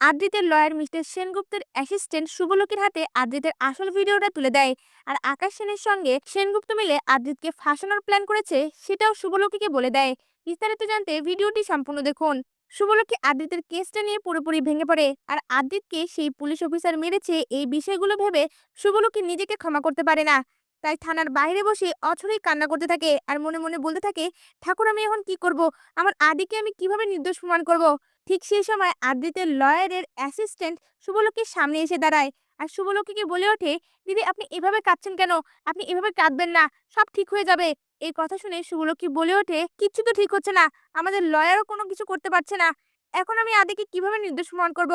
আদ্রিতের lawyer mister সেনগুপ্তের assistant শুভলক্ষীর হাতে আদ্রিতের আসল ভিডিওটা তুলে দেয়। আর আকাশ সেনের সঙ্গে সেনগুপ্ত মিলে আদ্রিতকে ফাঁসানোর প্ল্যান করেছে সেটাও শুভলক্ষীকে বলে দেয়। বিস্তারিত জানতে ভিডিওটি সম্পূর্ণ দেখুন। শুভলক্ষী আদ্রিতের কেসটা নিয়ে পুরোপুরি ভেঙে পড়ে আর আদ্রিতকে সেই পুলিশ অফিসার মেরেছে এই বিষয়গুলো ভেবে শুভলক্ষী নিজেকে ক্ষমা করতে পারে না। তাই থানার বাইরে বসে অছরেই কান্না করতে থাকে আর মনে মনে বলতে থাকে, ঠাকুর, আমি এখন কি করব? আমার আদিকে আমি কীভাবে নির্দোষ প্রমাণ করব? ঠিক সেই সময় আদিতের লয়ারের অ্যাসিস্ট্যান্ট শুভলক্ষীর সামনে এসে দাঁড়ায় আর শুভলক্ষীকে বলে ওঠে, দিদি, আপনি এভাবে কাঁদছেন কেন? আপনি এভাবে কাঁদবেন না, সব ঠিক হয়ে যাবে। এই কথা শুনে শুভলক্ষী বলে ওঠে, কিচ্ছু তো ঠিক হচ্ছে না, আমাদের লয়ারও কোনো কিছু করতে পারছে না। এখন আমি আদিকে কীভাবে নির্দোষ প্রমাণ করব?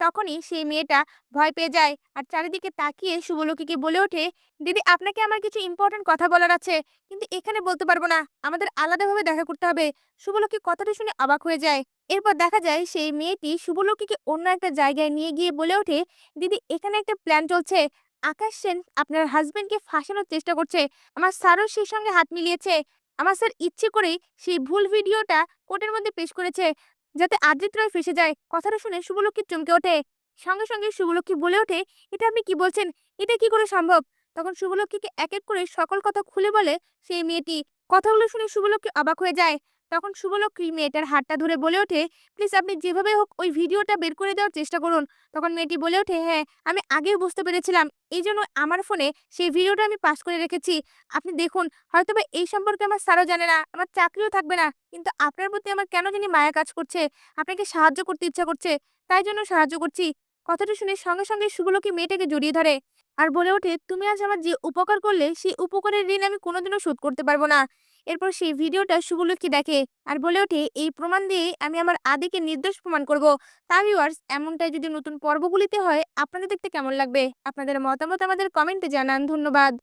তখনই সেই মেয়েটা ভয় পেয়ে যায়। আর চারিদিকে তাকিয়ে শুভলক্ষীকে বলে ওঠে, দিদি, আপনাকে আমার কিছু ইম্পর্টেন্ট কথা বলার আছে। কিন্তু এখানে বলতে পারব না। আমাদের আলাদাভাবে দেখা করতে হবে। শুভলক্ষী কথাটা শুনে অবাক হয়ে যায়। এরপর দেখা যায় সেই মেয়েটি শুভলক্ষীকে অন্য একটা জায়গায় নিয়ে গিয়ে বলে ওঠে, দিদি, এখানে একটা প্ল্যান চলছে। আকাশ সেন আপনার হাজবেন্ডকে ফাঁসানোর চেষ্টা করছে। আমার স্যারও সেই সঙ্গে হাত মিলিয়েছে। আমার স্যার ইচ্ছে করেই সেই ভুল ভিডিওটা কোর্টের মধ্যে পেশ করেছে। যাতে আদ্রিত রয় ফেসে যায়। কথাটা শুনে শুভলক্ষী চমকে ওঠে। সঙ্গে সঙ্গে শুভলক্ষ্মী বলে ওঠে, এটা আপনি কি বলছেন? এটা কি করে সম্ভব? তখন শুভলক্ষীকে এক এক করে সকল কথা খুলে বলে সেই মেয়েটি। কথাগুলো শুনে শুভলক্ষী অবাক হয়ে যায়। তখন শুভলক্ষী মেয়েটার হাতটা ধরে বলে ওঠে, প্লিজ আপনি যেভাবে হোক ওই ভিডিওটা বের করে দেওয়ার চেষ্টা করুন। তখন মেয়েটি বলে ওঠে হ্যাঁ আমি আগেও বুঝতে পেরেছিলাম। এই জন্য আমার ফোনে সেই ভিডিওটা আমি পাস করে রেখেছি। আপনি দেখুন হয়তো বা এই সম্পর্কে আমার স্যারও জানে না, আমার চাকরিও থাকবে না, কিন্তু আপনার প্রতি আমার কেন জানি মায়া কাজ করছে, আপনাকে সাহায্য করতে ইচ্ছা করছে, তাই জন্য সাহায্য করছি। কথাটা শুনে সঙ্গে সঙ্গে শুভলক্ষী মেয়েটাকে জড়িয়ে ধরে আর বলে ওঠে, তুমি আজ আমার যে উপকার করলে, সেই উপকারের ঋণ আমি কোনোদিনও শোধ করতে পারব না। এরপর সেই ভিডিওটা শুভলক্ষী দেখে আর বলে ওঠে, এই প্রমাণ দিয়ে আমি আমার আদিকে নির্দোষ প্রমাণ করব। তা ভিউয়ার্স এমনটাই যদি নতুন পর্বগুলিতে হয়, আপনাদের দেখতে কেমন লাগবে? আপনাদের মতামত আমাদের কমেন্টে জানান। ধন্যবাদ।